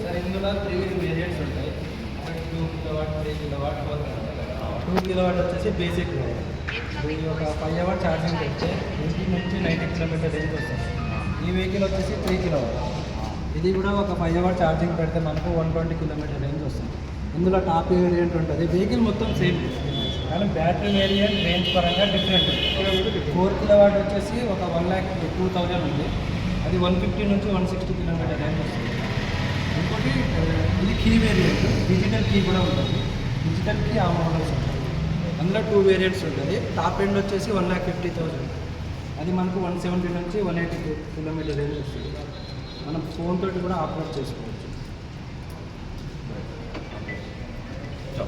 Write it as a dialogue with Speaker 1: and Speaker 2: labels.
Speaker 1: Sir ఇందులో three variants ఉంటాయి ఒకటి two kilowatt three kilowatt four two kilowatt వచ్చేసి బేసిక్ దీనికి ఒక ఫైవ్ అవర్ ఛార్జింగ్ పెడితే ఇంటి నుంచి నైంటీ కిలోమీటర్ రేంజ్ వస్తుంది ఈ వెహికల్ వచ్చేసి త్రీ కిలోవాట్ ఇది కూడా ఒక ఫైవ్ అవర్ ఛార్జింగ్ పెడితే మనకు వన్ ట్వంటీ కిలోమీటర్ రేంజ్ వస్తుంది. ఇందులో టాప్ వేరియంట్ ఉంటుంది. వెహికల్ మొత్తం సేమ్ కానీ బ్యాటరీ వేరియంట్ రేంజ్ పరంగా డిఫరెంట్ ఫోర్ కిలో వాట్ వచ్చేసి ఒక వన్ ల్యాక్ టూ థౌజండ్ ఉంది. అది వన్ ఫిఫ్టీ నుంచి వన్ సిక్స్టీ కిలోమీటర్ రేంజ్ వస్తుంది. ఇంకోటి uh, ఇది కీ వేరియంట్ డిజిటల్ కీ కూడా ఉంటుంది. డిజిటల్ కీ ఆ మోడల్స్ ఉంటుంది అందులో టూ వేరియంట్స్ ఉంటుంది. టాప్ ఎండ్ వచ్చేసి వన్ ల్యాక్ ఫిఫ్టీ థౌసండ్ అది మనకు వన్ సెవెంటీ నుంచి వన్ ఎయిటీ కిలోమీటర్ రేంజ్ వస్తుంది. మనం ఫోన్ తోటి కూడా అప్లోడ్ చేసుకోవచ్చు.
Speaker 2: చలో,